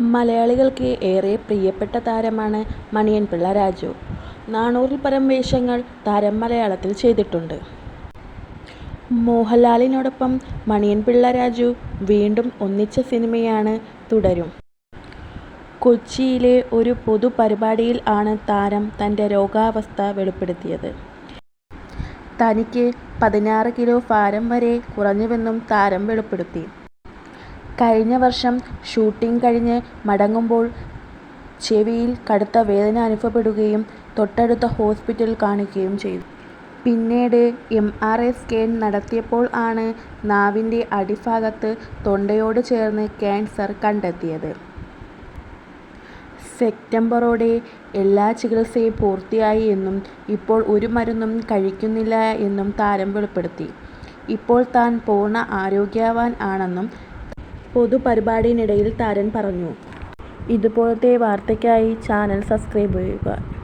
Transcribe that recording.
മലയാളികൾക്ക് ഏറെ പ്രിയപ്പെട്ട താരമാണ് മണിയൻ പിള്ള രാജു. നാനൂറിൽ പരം വേഷങ്ങൾ താരം മലയാളത്തിൽ ചെയ്തിട്ടുണ്ട്. മോഹൻലാലിനോടൊപ്പം മണിയൻ പിള്ള രാജു വീണ്ടും ഒന്നിച്ച സിനിമയാണ് തുടരും. കൊച്ചിയിലെ ഒരു പൊതുപരിപാടിയിൽ ആണ് താരം തന്റെ രോഗാവസ്ഥ വെളിപ്പെടുത്തിയത്. തനിക്ക് പതിനാറ് കിലോ ഭാരം വരെ കുറഞ്ഞുവെന്നും താരം വെളിപ്പെടുത്തി. കഴിഞ്ഞ വർഷം ഷൂട്ടിംഗ് കഴിഞ്ഞ് മടങ്ങുമ്പോൾ ചെവിയിൽ കടുത്ത വേദന അനുഭവപ്പെടുകയും തൊട്ടടുത്ത ഹോസ്പിറ്റലിൽ കാണിക്കുകയും ചെയ്തു. പിന്നീട് എം. ആർ. ഐ. സ്കാൻ നടത്തിയപ്പോൾ ആണ് നാവിന്റെ അടിഭാഗത്ത് തൊണ്ടയോട് ചേർന്ന് കാൻസർ കണ്ടെത്തിയത്. സെപ്റ്റംബറോടെ എല്ലാ ചികിത്സയും പൂർത്തിയായി എന്നും ഇപ്പോൾ ഒരു മരുന്നും കഴിക്കുന്നില്ല എന്നും താരം വെളിപ്പെടുത്തി. ഇപ്പോൾ താൻ പൂർണ ആരോഗ്യവാൻ ആണെന്നും പൊതുപരിപാടിക്കിടയിൽ താരൻ പറഞ്ഞു. ഇതുപോലത്തെ വാർത്തയ്ക്കായി ചാനൽ സബ്സ്ക്രൈബ് ചെയ്യുക.